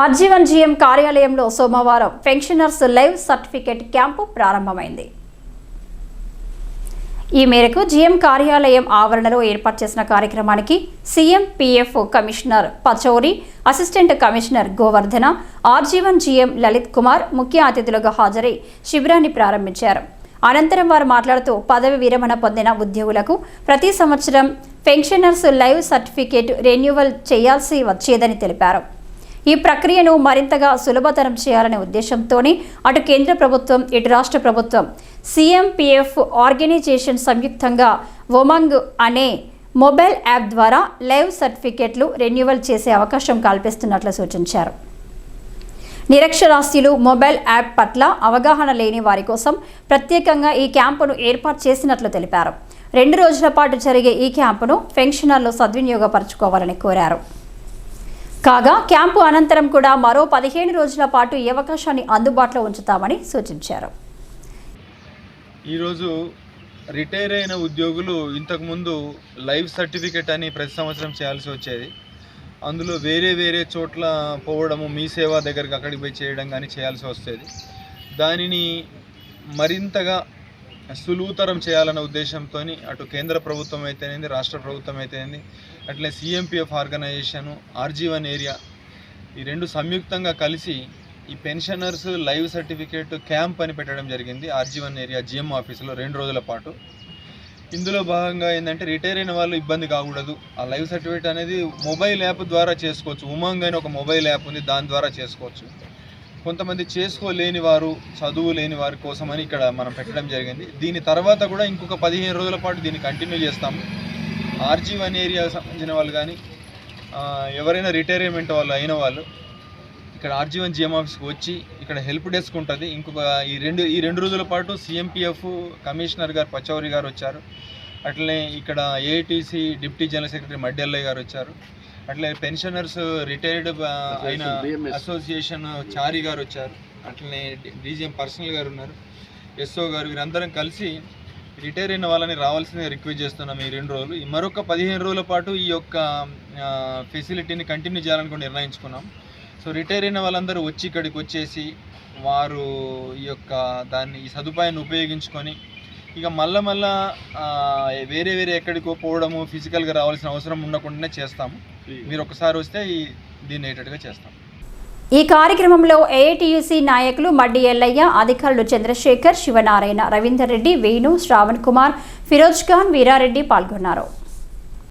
RG one GM కార్యాలయంలో సోమవారం pensioners live certificate camp ప్రారంభమైంది. ఈ మేరకు జీఎం కార్యాలయం ఆవరణలో ఏర్పాటు చేసిన కార్యక్రమానికి CM PF commissioner Pachauri assistant commissioner Govardhana RG one GM Lalit Kumar ముఖ్య అతిథులుగా హాజరై శిబిరాన్ని ప్రారంభించారు. అనంతరం వారు మాట్లాడుతూ పదవి విరమణ పొందిన ఉద్యోగులకు ప్రతి సంవత్సరం పెన్షనర్స్ లైవ్ సర్టిఫికేట్ రెన్యువల్ చేయాల్సి వచ్చేదని తెలిపారు. ఈ ప్రక్రియను మరింతగా సులభతరం చేయాలనే ఉద్దేశంతోనే అటు కేంద్ర ప్రభుత్వం ఇటు రాష్ట్ర ప్రభుత్వం సీఎంపీఎఫ్ ఆర్గనైజేషన్ సంయుక్తంగా ఒమంగ్ అనే మొబైల్ యాప్ ద్వారా లైవ్ సర్టిఫికేట్లు రెన్యువల్ చేసే అవకాశం కల్పిస్తున్నట్లు సూచించారు. నిరక్షరాస్యులు మొబైల్ యాప్ పట్ల అవగాహన లేని వారి కోసం ప్రత్యేకంగా ఈ క్యాంపును ఏర్పాటు చేసినట్లు తెలిపారు. రెండు రోజుల పాటు జరిగే ఈ క్యాంపును పెన్షనర్లు సద్వినియోగపరచుకోవాలని కోరారు. కాగా క్యాంపు అనంతరం కూడా మరో పదిహేను రోజుల పాటు ఈ అవకాశాన్ని అందుబాటులో ఉంచుతామని సూచించారు. ఈరోజు రిటైర్ అయిన ఉద్యోగులు ఇంతకుముందు లైఫ్ సర్టిఫికెట్ అని ప్రతి సంవత్సరం చేయాల్సి వచ్చేది. అందులో వేరే వేరే చోట్ల పోవడము మీ సేవ దగ్గరికి అక్కడికి పోయి చేయడం కానీ చేయాల్సి వస్తుంది. దానిని మరింతగా సులువుతరం చేయాలన్న ఉద్దేశంతో అటు కేంద్ర ప్రభుత్వం అయితేనేది రాష్ట్ర ప్రభుత్వం అయితేనేది అట్లే సిఎంపిఎఫ్ ఆర్గనైజేషన్ ఆర్జీవన్ ఏరియా ఈ రెండు సంయుక్తంగా కలిసి ఈ పెన్షనర్స్ లైవ్ సర్టిఫికేట్ క్యాంప్ అని పెట్టడం జరిగింది. ఆర్జీవన్ ఏరియా జిఎం ఆఫీసులో రెండు రోజుల పాటు. ఇందులో భాగంగా ఏంటంటే రిటైర్ అయిన వాళ్ళు ఇబ్బంది కాకూడదు. ఆ లైవ్ సర్టిఫికేట్ అనేది మొబైల్ యాప్ ద్వారా చేసుకోవచ్చు. ఉమాంగ్ అని ఒక మొబైల్ యాప్ ఉంది దాని ద్వారా చేసుకోవచ్చు. కొంతమంది చేసుకోలేని వారు చదువు లేని వారి కోసమని ఇక్కడ మనం పెట్టడం జరిగింది. దీని తర్వాత కూడా ఇంకొక పదిహేను రోజుల పాటు దీన్ని కంటిన్యూ చేస్తాము. ఆర్జీ వన్ ఏరియాకి సంబంధించిన వాళ్ళు కానీ ఎవరైనా రిటైర్మెంట్ వాళ్ళు అయిన వాళ్ళు ఇక్కడ ఆర్జీ వన్ జిఎం ఆఫీస్కి వచ్చి ఇక్కడ హెల్ప్ డెస్క్ ఉంటుంది. ఇంకొక ఈ రెండు ఈ రెండు రోజుల పాటు సిఎంపిఎఫ్ కమిషనర్ గారు పచౌరి గారు వచ్చారు. అట్లనే ఇక్కడ AITC deputy general secretary Maddellaiah గారు వచ్చారు. అట్లే పెన్షనర్స్ రిటైర్డ్ అయిన అసోసియేషన్ చారి గారు వచ్చారు. అట్లనే డీజీఎం పర్సనల్ గారు ఉన్నారు. ఎస్ఓ గారు వీరందరం కలిసి రిటైర్ అయిన వాళ్ళని రావాల్సిందిగా రిక్వెస్ట్ చేస్తున్నాం ఈ రెండు రోజులు. ఈ మరొక పదిహేను రోజుల పాటు ఈ యొక్క ఫెసిలిటీని కంటిన్యూ చేయాలనుకుని నిర్ణయించుకున్నాం. సో రిటైర్ అయిన వాళ్ళందరూ వచ్చి ఇక్కడికి వచ్చేసి వారు ఈ యొక్క దాన్ని ఈ సదుపాయాన్ని ఉపయోగించుకొని ఇక మళ్ళా మళ్ళా వేరే వేరే ఎక్కడికో పోవడము ఫిజికల్గా రావాల్సిన అవసరం ఉండకుండానే చేస్తాము. మీరు ఒకసారి వస్తే ఈ దీన్ని ఏటట్టుగా చేస్తాం. ఈ కార్యక్రమంలో ఏఐటియుసి నాయకులు మడ్డి ఎల్లయ్య అధికారులు చంద్రశేఖర్ శివనారాయణ రవీందర్ రెడ్డి వేణు శ్రావణ్ కుమార్ ఫిరోజ్ ఖాన్ వీరారెడ్డి పాల్గొన్నారు.